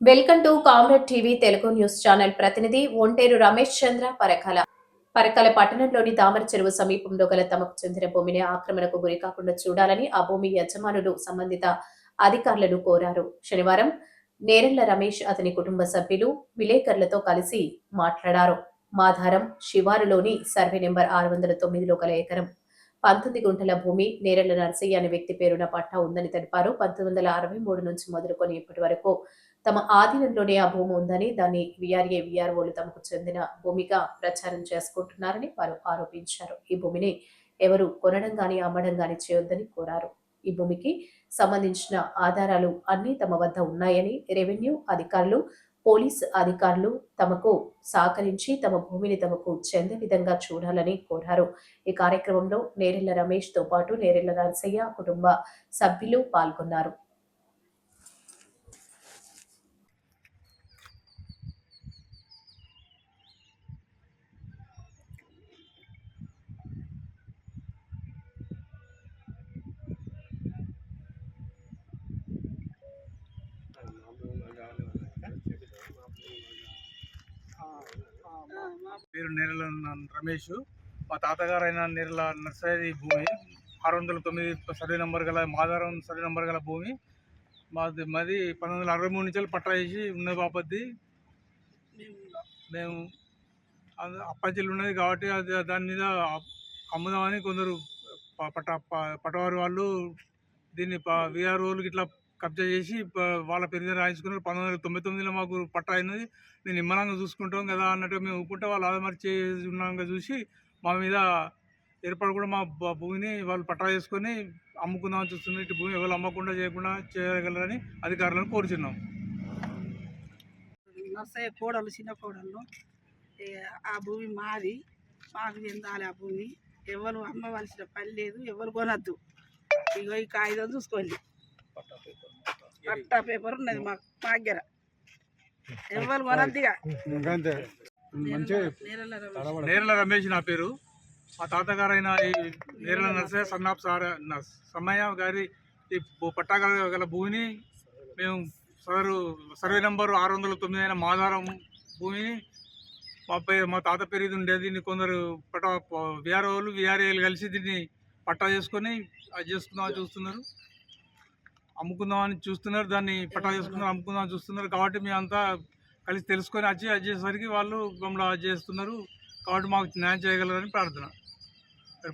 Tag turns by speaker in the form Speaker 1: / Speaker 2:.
Speaker 1: Welcome to comrade TV Telugu news channel ప్రతినిధి ఒంటేరు రమేష్ చంద్ర పరకాల పరకాల పట్టణంలోని తామర చెరువు సమీపంలో గల తమకు చెందిన భూమిని ఆక్రమణకు గురి కాకుండా చూడాలని ఆ భూమి యజమానులు సంబంధిత అధికారులను కోరారు. శనివారం నేరెళ్ళ రమేష్ అతని కుటుంబ సభ్యులు విలేకరులతో కలిసి మాట్లాడారు. మాధారం శివారులోని సర్వే నెంబర్ ఆరు వందల తొమ్మిదిలో గల ఎకరం పంతొమ్మిది గుంటల భూమి నేరెళ్ళ నర్సయ్య అనే వ్యక్తి పేరున పట్టా ఉందని తెలిపారు. పంతొమ్మిది వందల అరవై మూడు నుంచి మొదలుకొని ఇప్పటి వరకు తమ ఆధీనంలోనే ఆ భూమి ఉందని దాన్ని విఆర్ఏ విఆర్ఓలు తమకు చెందిన భూమిగా ప్రచారం చేసుకుంటున్నారని వారు ఆరోపించారు. ఈ భూమిని ఎవరు కొనడం గాని అమ్మడం గాని చేయొద్దని కోరారు. ఈ భూమికి సంబంధించిన ఆధారాలు అన్ని తమ వద్ద ఉన్నాయని రెవెన్యూ అధికారులు పోలీస్ అధికారులు తమకు సహకరించి తమ భూమిని తమకు చెందే విధంగా చూడాలని కోరారు. ఈ కార్యక్రమంలో నేరెళ్ళ రమేష్తో పాటు నేరెళ్ళ నరసయ్య కుటుంబ సభ్యులు పాల్గొన్నారు.
Speaker 2: పేరు నేరల రమేష్ మా తాతగారు అయిన నేరల నర్సరీ భూమి ఆరు వందల తొమ్మిది సర్వే నెంబర్ గల మాదారం సర్వే నెంబర్ గల భూమి. మాది మాది పంతొమ్మిది వందల అరవై మూడు నుంచి పట్టా వేసి ఉన్నది బాపద్ది మేము అప్పచెల్లి ఉన్నది కాబట్టి అది దాని మీద అమ్ముదామని కొందరు ప- పట్ట ప- పట్టవారి వాళ్ళు దీన్ని విఆర్ఓలు ఇట్లా కబ్జా చేసి వాళ్ళ పెరిగి రాయించుకున్నారు. పంతొమ్మిది వందల తొంభై తొమ్మిదిలో మాకు పట్టా అయినది. నేను నిమ్మలంగా చూసుకుంటాం కదా అన్నట్టు మేము ఊపుకుంటే వాళ్ళు ఆదమర్చి చేసి చూసి మా మీద ఏర్పాటు కూడా మా భూమిని వాళ్ళు పట్టా చేసుకొని అమ్ముకుందామని చూస్తున్నారు. ఇటు భూమి ఎవరు అమ్మకుండా చేయకుండా చేయగలరని అధికారులను కోరుచున్నాం.
Speaker 3: నర్సయ్య కోడలు చిన్న కోడలు. ఆ భూమి మాది. మాకు చెందాలి ఆ భూమి. ఎవరు అమ్మవలసిన పని లేదు. ఎవరు కొనద్దు. ఇగో ఈ కాగితం చూసుకోండి. పట్టా పేపర్ ఉన్నది మా మా దగ్గర. ఎవరు నేరల రమేష్.
Speaker 2: నా పేరు. మా తాతగారు అయిన ఈ నేరల నరసయ్య సన్నాప్ సార్ సమ్మయ్య గారి ఈ పట్టా గల గల భూమిని మేము సదరు సర్వే నెంబర్ ఆరు వందల తొమ్మిది అయిన మాధారం భూమిని మా పేరు మా తాత పేరు ఇది ఉండేది. దీన్ని కొందరు పట్టా విఆర్ఓలు విఆర్ఏలు కలిసి దీన్ని పట్టా చేసుకొని అది చేసుకుందామని చూస్తున్నారు. అమ్ముకుందామని చూస్తున్నారు దాన్ని పట్టా చేసుకుందాం అమ్ముకుందామని చూస్తున్నారు కాబట్టి మేమంతా కలిసి తెలుసుకొని వచ్చి అది చేసేసరికి వాళ్ళు మమ్మల్ని అది చేస్తున్నారు కాబట్టి మాకు న్యాయం చేయగలరని ప్రార్థన.